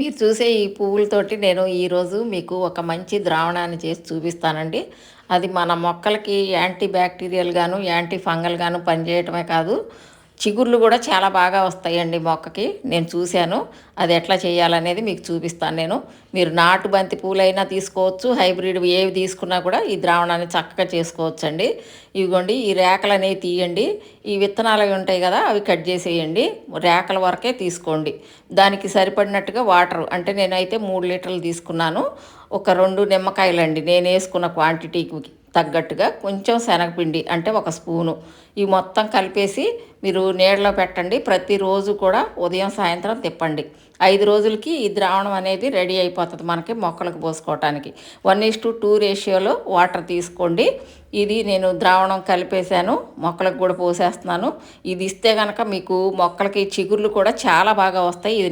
మీరు చూసే ఈ పువ్వులతోటి నేను ఈరోజు మీకు ఒక మంచి ద్రావణాన్ని చేసి చూపిస్తానండి. అది మన మొక్కలకి యాంటీ బ్యాక్టీరియల్ గాను యాంటీ ఫంగల్ గాను పనిచేయటమే కాదు. చిగుర్లు కూడా చాలా బాగా వస్తాయండి మొక్కకి. నేను చూశాను. అది ఎట్లా చేయాలనేది మీకు చూపిస్తాను నేను. మీరు నాటు బంతి పూలైనా తీసుకోవచ్చు హైబ్రిడ్ ఏవి తీసుకున్నా కూడా ఈ ద్రావణాన్ని చక్కగా చేసుకోవచ్చు అండి ఇవిగోండి ఈ రేకలు అనేవి తీయండి. ఈ విత్తనాలు అవి ఉంటాయి కదా అవి కట్ చేసేయండి. రేకల వరకే తీసుకోండి. దానికి సరిపడినట్టుగా వాటర్ అంటే నేనైతే మూడు లీటర్లు తీసుకున్నాను. ఒక రెండు నిమ్మకాయలండి. నేను వేసుకున్న క్వాంటిటీకి తగ్గట్టుగా కొంచెం శనగపిండి అంటే ఒక స్పూను. ఈ మొత్తం కలిపేసి మీరు నీడలో పెట్టండి. ప్రతిరోజు కూడా ఉదయం సాయంత్రం తిప్పండి. ఐదు రోజులకి ఈ ద్రావణం అనేది రెడీ అయిపోతుంది మనకి మొక్కలకు పోసుకోవటానికి. వన్ ఈస్ టు టూ రేషియోలో వాటర్ తీసుకోండి. ఇది నేను ద్రావణం కలిపేశాను. మొక్కలకు కూడా పోసేస్తున్నాను. ఇది ఇస్తే కనుక మీకు మొక్కలకి చిగుర్లు కూడా చాలా బాగా వస్తాయి. ఇది